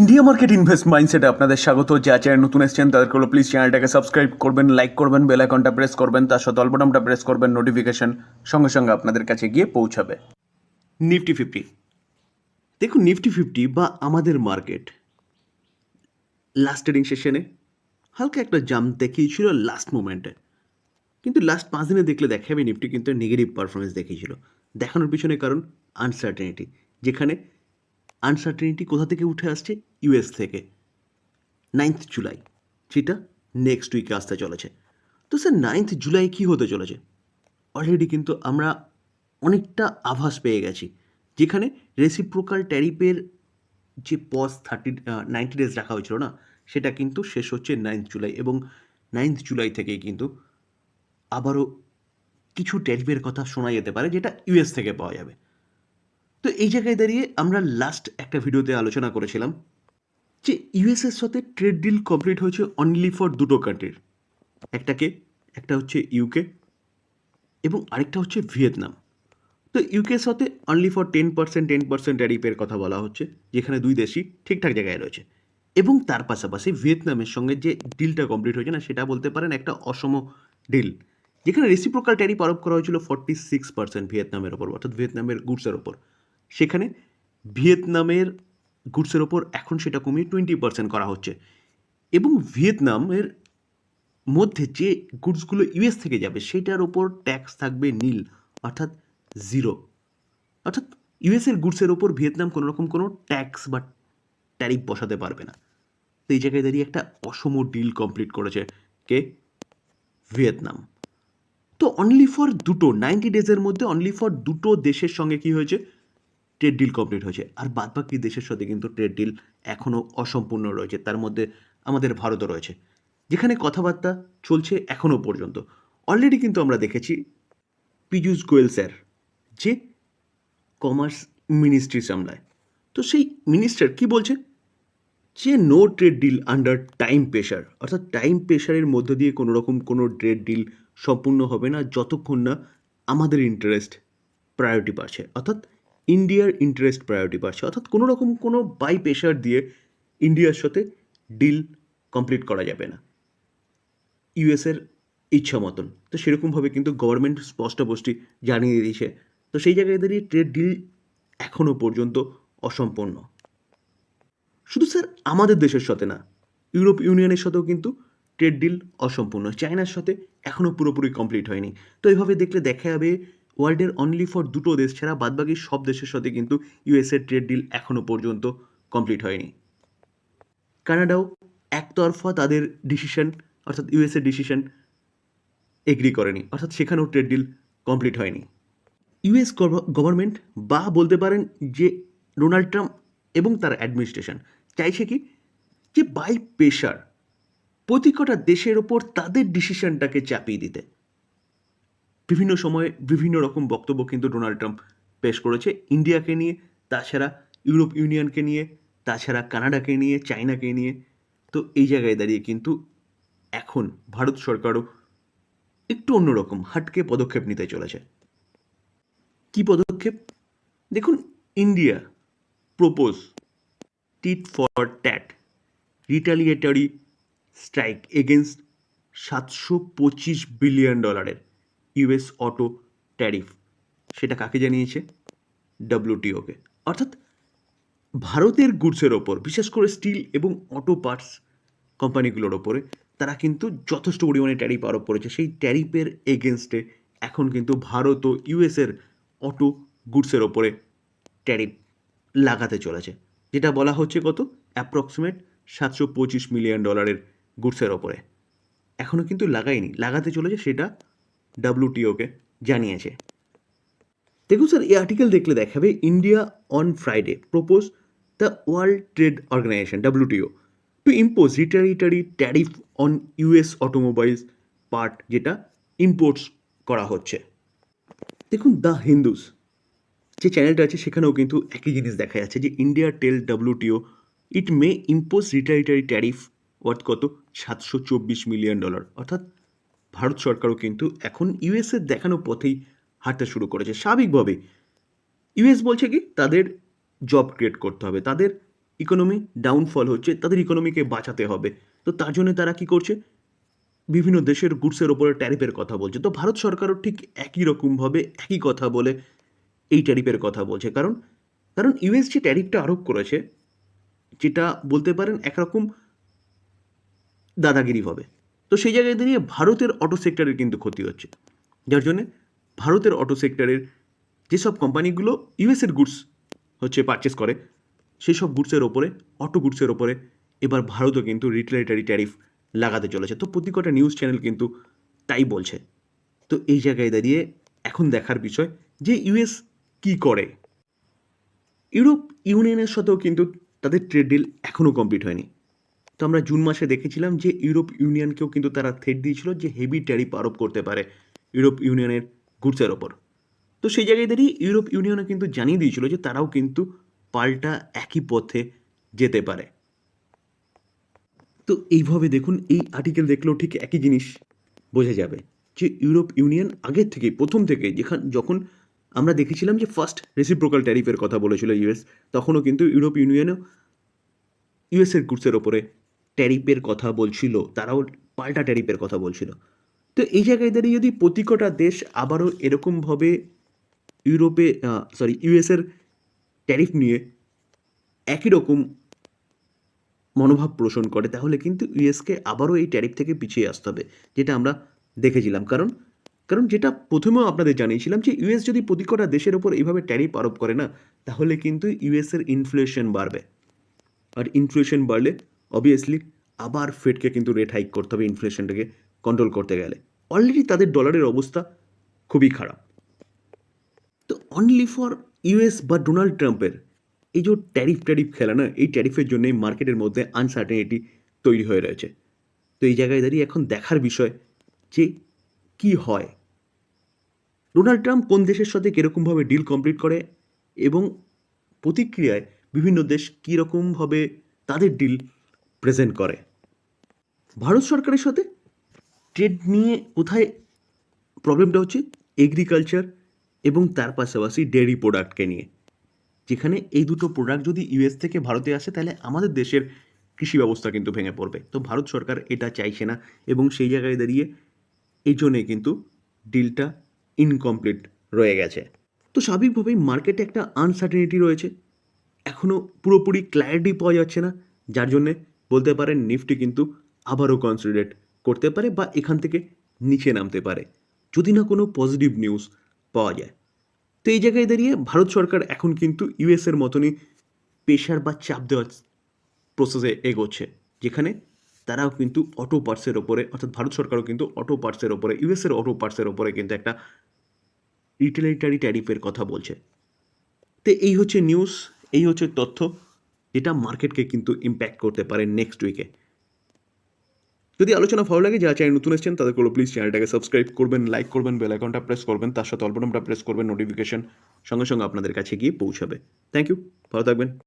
India market invest মাইন্ডসেটে আপনাদের স্বাগত। যা চ্যানেল নতুন এসেছেন, তাদেরকে হলো প্লিজ চ্যানেলটাকে সাবস্ক্রাইব করবেন লাইক করবেন বেল আইকনটা প্রেস করবেন, তার সাথে অল্পটামটা প্রেস করবেন নোটিফিকেশন সঙ্গে সঙ্গে আপনাদের কাছে গিয়ে পৌঁছাবে। নিফটি ফিফটি দেখুন নিফটি ফিফটি বা আমাদের মার্কেট লাস্ট ট্রেডিং সেশনে হালকা একটা জাম্প দেখিয়েছিল লাস্ট মোমেন্টে কিন্তু লাস্ট পাঁচ দিনে দেখলে দেখাবে নিফটি কিন্তু নেগেটিভ পারফরমেন্স দেখিয়েছিল। দেখানোর পিছনে কারণ আনসার্টেনিটি যেখানে আনসার্টেনিটি কোথা থেকে উঠে আসছে? ইউএস থেকে। Ninth July. যেটা নেক্সট উইকে আসতে চলেছে। তো স্যার নাইন্থ জুলাই কী হতে চলেছে? অলরেডি কিন্তু আমরা অনেকটা আভাস পেয়ে গেছি। যেখানে রেসিপ্রোকাল ট্যারিফের যে পজ থার্টি নাইনটি ডেজ রাখা হয়েছিল না, সেটা কিন্তু শেষ হচ্ছে নাইন্থ জুলাই এবং নাইন্থ জুলাই থেকেই কিন্তু আবারও কিছু ট্যারিফের কথা শোনা যেতে পারে, যেটা ইউএস থেকে পাওয়া যাবে। তো এই জায়গায় দাঁড়িয়ে আমরা লাস্ট একটা ভিডিওতে আলোচনা করেছিলাম যে ইউএসের সাথে ট্রেড ডিল কমপ্লিট হয়েছে অনলি ফর দুটো কান্ট্রির একটাকে একটা হচ্ছে ইউকে এবং আরেকটা হচ্ছে ভিয়েতনাম। তো ইউকের সাথে only for ten percent ten percent ট্যারিফের কথা বলা হচ্ছে, যেখানে দুই দেশই ঠিকঠাক জায়গায় রয়েছে। এবং তার পাশাপাশি ভিয়েতনামের সঙ্গে যে ডিলটা কমপ্লিট হয়েছে না, সেটা বলতে পারেন একটা অসম ডিল যেখানে রেসিপ্রোকাল ট্যারিফ আরোপ করা হয়েছিল ফর্টি সিক্স পার্সেন্ট ভিয়েতনামের ওপর, অর্থাৎ ভিয়েতনামের গুডসের ওপর। সেখানে ভিয়েতনামের গুডসের ওপর এখন সেটা কমিয়ে টোয়েন্টি পার্সেন্ট করা হচ্ছে। এবং ভিয়েতনামের মধ্যে যে গুডসগুলো ইউএস থেকে যাবে, সেটার ওপর ট্যাক্স থাকবে নীল, অর্থাৎ জিরো অর্থাৎ ইউএসের গুডসের ওপর ভিয়েতনাম কোনো রকম কোনো ট্যাক্স বা ট্যারিফ বসাতে পারবে না। তো এই জায়গায় দাঁড়িয়ে একটা অসম ডিল কমপ্লিট করেছে কে? ভিয়েতনাম। তো অনলি ফর দুটো নাইনটি ডেজের মধ্যে অনলি ফর দুটো দেশের সঙ্গে কি হয়েছে? ট্রেড ডিল কমপ্লিট হয়েছে। আর বাদবাকি দেশের সাথে কিন্তু ট্রেড ডিল এখনও অসম্পূর্ণ রয়েছে। তার মধ্যে আমাদের ভারতও রয়েছে। যেখানে কথাবার্তা চলছে এখনও পর্যন্ত। অলরেডি কিন্তু আমরা দেখেছি পীযূষ গোয়েল স্যার, যে কমার্স মিনিস্ট্রি সামলায়। তো সেই মিনিস্টার কি বলছে? যে no trade deal under time pressure অর্থাৎ টাইম প্রেশারের মধ্য দিয়ে কোনো রকম কোনো ট্রেড ডিল সম্পূর্ণ হবে না, যতক্ষণ না আমাদের ইন্টারেস্ট প্রায়োরিটি পাচ্ছে অর্থাৎ ইন্ডিয়ার ইন্টারেস্ট প্রায়োরিটি পাচ্ছে অর্থাৎ কোনো রকম কোনো বাই প্রেশার দিয়ে ইন্ডিয়ার সাথে ডিল কমপ্লিট করা যাবে না। ইউএসের ইচ্ছা মতন। তো সেরকমভাবে কিন্তু গভর্নমেন্ট স্পষ্ট স্পষ্টপষ্টি জানিয়ে দিয়েছে। তো সেই জায়গায় দাঁড়িয়ে ট্রেড ডিল এখনও পর্যন্ত অসম্পূর্ণ। শুধু স্যার আমাদের দেশের সাথে না ইউরোপ ইউনিয়নের সাথেও কিন্তু ট্রেড ডিল অসম্পূর্ণ। চায়নার সাথে এখনও পুরোপুরি কমপ্লিট হয়নি। তো এইভাবে দেখলে দেখা যাবে ওয়ার্ল্ডের অনলি ফর দুটো দেশ ছাড়া বাদবাকি সব দেশের সাথে কিন্তু ইউএসএর ট্রেড ডিল এখনও পর্যন্ত কমপ্লিট হয়নি। কানাডাও একতরফা তাদের ডিসিশন অর্থাৎ ইউএসএ ডিসিশন এগ্রি করেনি। অর্থাৎ সেখানেও ট্রেড ডিল কমপ্লিট হয়নি। ইউএস গভর্নমেন্ট বা বলতে পারেন যে ডোনাল্ড ট্রাম্প এবং তার অ্যাডমিনিস্ট্রেশন চাইছে কি? যে বাই প্রেশার প্রতি কটা দেশের ওপর তাদের ডিসিশনটাকে চাপিয়ে দিতে। বিভিন্ন সময়ে বিভিন্ন রকম বক্তব্য কিন্তু ডোনাল্ড ট্রাম্প পেশ করেছে। ইন্ডিয়াকে নিয়ে, তাছাড়া ইউরোপ ইউনিয়নকে নিয়ে, তাছাড়া কানাডাকে নিয়ে, চায়নাকে নিয়ে। তো এই জায়গায় দাঁড়িয়ে কিন্তু এখন ভারত সরকারও একটু অন্যরকম হাটকে পদক্ষেপ নিতে চলেছে। কি পদক্ষেপ? দেখুন, India propose tit for tat, retaliatory strike against সাতশো পঁচিশ বিলিয়ন ডলারের। US auto tariff. সেটা কাকে জানিয়েছে? ডব্লিউটিওকে। অর্থাৎ ভারতের গুডসের ওপর, বিশেষ করে স্টিল এবং অটো পার্টস কোম্পানিগুলোর ওপরে, তারা কিন্তু যথেষ্ট পরিমাণে ট্যারিফ আরোপ করেছে। সেই ট্যারিফের এগেনস্টে এখন কিন্তু ভারত ও ইউএসের অটো গুডসের ওপরে ট্যারিফ লাগাতে চলেছে। যেটা বলা হচ্ছে কত? অ্যাপ্রক্সিমেট সাতশো পঁচিশ মিলিয়ন ডলারের গুডসের ওপরে। এখনও কিন্তু লাগায়নি। লাগাতে চলেছে সেটা ডাব্লিউটিওকে জানিয়েছে। দেখুন স্যার, এই আর্টিকেল দেখলে দেখাবে India on Friday propose the World Trade Organization WTO to impose retaliatory tariff on US automobiles part যেটা ইম্পোর্টস করা হচ্ছে। দেখুন দ্য হিন্দুস যে চ্যানেলটা আছে সেখানেও কিন্তু একই জিনিস দেখা যাচ্ছে যে India tell WTO it may impose retaliatory tariff worth কত? সাতশো চব্বিশ মিলিয়ন ডলার অর্থাৎ ভারত সরকারও কিন্তু এখন ইউএসের দেখানো পথেই হাঁটতে শুরু করেছে। স্বাভাবিকভাবে ইউএস বলছে কি, তাদের জব ক্রিয়েট করতে হবে, তাদের ইকোনমি ডাউনফল হচ্ছে, তাদের ইকোনমিকে বাঁচাতে হবে। তো তার জন্য তারা কি করছে? বিভিন্ন দেশের গুডসের ওপরে ট্যারিফের কথা বলছে। তো ভারত সরকারও ঠিক একই রকমভাবে একই কথা বলে এই ট্যারিফের কথা বলছে। কারণ কারণ ইউএস যে ট্যারিফটা আরোপ করেছে, যেটা বলতে পারেন একরকম দাদাগিরি হবে। তো সেই জায়গায় দাঁড়িয়ে ভারতের অটো সেক্টরের কিন্তু ক্ষতি হচ্ছে। যার জন্যে ভারতের অটো সেক্টরের যেসব কোম্পানিগুলো ইউএসের গুডস হচ্ছে পারচেস করে সেই সব গুডসের ওপরে অটো গুডসের ওপরে এবার ভারতও কিন্তু রিটেলেটারি ট্যারিফ লাগাতে চলেছে। তো প্রতি কটা নিউজ চ্যানেল কিন্তু তাই বলছে। তো এই জায়গায় দাঁড়িয়ে এখন দেখার বিষয় যে ইউএস কি করে। ইউরোপ ইউনিয়নের সাথেও কিন্তু তাদের ট্রেড ডিল এখনও কমপ্লিট হয়নি। তো আমরা জুন মাসে দেখেছিলাম যে ইউরোপ ইউনিয়নকেও কিন্তু তারা থ্রেড দিয়েছিল যে হেভি ট্যারিফ আরোপ করতে পারে ইউরোপ ইউনিয়নের গুডসের ওপর। তো সেই জায়গায় ইউরোপ ইউনিয়নও কিন্তু জানিয়ে দিয়েছিল যে তারাও কিন্তু পাল্টা একই পথে যেতে পারে। তো এইভাবে দেখুন, এই আর্টিকেল দেখলেও ঠিক একই জিনিস বোঝা যাবে যে ইউরোপ ইউনিয়ন আগের থেকে প্রথম থেকে যেখান, যখন আমরা দেখেছিলাম যে ফার্স্ট রেসিপ্রোকাল ট্যারিফের কথা বলেছিল ইউএস তখনও কিন্তু ইউরোপ ইউনিয়নও ইউএসের গুডসের ওপরে ট্যারিফের কথা বলছিল, তারাও পাল্টা ট্যারিফের কথা বলছিল। তো এই জায়গায় দাঁড়িয়ে যদি প্রতিকটা দেশ আবারও এরকমভাবে ইউরোপে সরি ইউএসের ট্যারিফ নিয়ে একই রকম মনোভাব পোষণ করে, তাহলে কিন্তু ইউএসকে আবারও এই ট্যারিফ থেকে পিছিয়ে আসতে হবে, যেটা আমরা দেখেছিলাম। কারণ কারণ যেটা প্রথমেও আপনাদের জানিয়েছিলাম যে ইউএস যদি প্রতি কটা দেশের ওপর এইভাবে ট্যারিফ আরোপ করে না, তাহলে কিন্তু ইউএসের ইনফ্লেশন বাড়বে। আর ইনফ্লেশন বাড়লে অবভিয়াসলি আবার ফেডকে কিন্তু রেট হাইক করতে হবে ইনফ্লেশনটাকে কন্ট্রোল করতে গেলে। অলরেডি তাদের ডলারের অবস্থা খুবই খারাপ। তো অনলি ফর ইউএস বা ডোনাল্ড ট্রাম্পের এই যে ট্যারিফ ট্যারিফ খেলা না, এই ট্যারিফের জন্যই মার্কেটের মধ্যে আনসার্টেনিটি তৈরি হয়ে রয়েছে। তো এই জায়গায় দাঁড়িয়ে এখন দেখার বিষয় যে কি হয়। ডোনাল্ড ট্রাম্প কোন দেশের সাথে কীরকমভাবে ডিল কমপ্লিট করে এবং প্রতিক্রিয়ায় বিভিন্ন দেশ কীরকমভাবে তাদের ডিল প্রেজেন্ট করে। ভারত সরকারের সাথে ট্রেড নিয়ে কোথায় প্রবলেমটা হচ্ছে? এগ্রিকালচার এবং তার পাশাপাশি ডেয়ারি প্রোডাক্টকে নিয়ে। যেখানে এই দুটো প্রোডাক্ট যদি ইউএস থেকে ভারতে আসে, তাহলে আমাদের দেশের কৃষি ব্যবস্থা কিন্তু ভেঙে পড়বে। তো ভারত সরকার এটা চাইছে না এবং সেই জায়গায় দাঁড়িয়ে এই জন্যে কিন্তু ডিলটা ইনকমপ্লিট রয়ে গেছে। তো স্বাভাবিকভাবেই মার্কেটে একটা আনসার্টেনিটি রয়েছে। এখনও পুরোপুরি ক্ল্যারিটি পাওয়া যাচ্ছে না, যার জন্যে বলতে পারেন নিফটি কিন্তু আবারও কনসিডারেট করতে পারে বা এখান থেকে নিচে নামতে পারে, যদি না কোনো পজিটিভ নিউজ পাওয়া যায়। তো এই জায়গায় দাঁড়িয়ে ভারত সরকার এখন কিন্তু ইউএসের মতনই প্রেশার বা চাপ দেওয়ার প্রসেসে এগোচ্ছে, যেখানে তারাও কিন্তু অটো পার্টসের ওপরে, অর্থাৎ ভারত সরকারও কিন্তু অটো পার্টসের ওপরে ইউএসের অটো পার্টসের ওপরে কিন্তু একটা রিটেলিটারি ট্যারিফের কথা বলছে। তো এই হচ্ছে নিউজ এই হচ্ছে তথ্য। যেটা মার্কেটকে কিন্তু ইম্প্যাক্ট করতে পারে নেক্সট উইকে যদি আলোচনা ভালো লাগে, যারা চ্যানেল নতুন এসেছেন, তাদের করলে প্লিজ চ্যানেলটাকে সাবস্ক্রাইব করবেন লাইক করবেন বেল আইকনটা প্রেস করবেন, তার সাথে অল্পনামটা প্রেস করবেন নোটিফিকেশন সঙ্গে সঙ্গে আপনাদের কাছে গিয়ে পৌঁছাবে। থ্যাংক ইউ ভালো থাকবেন।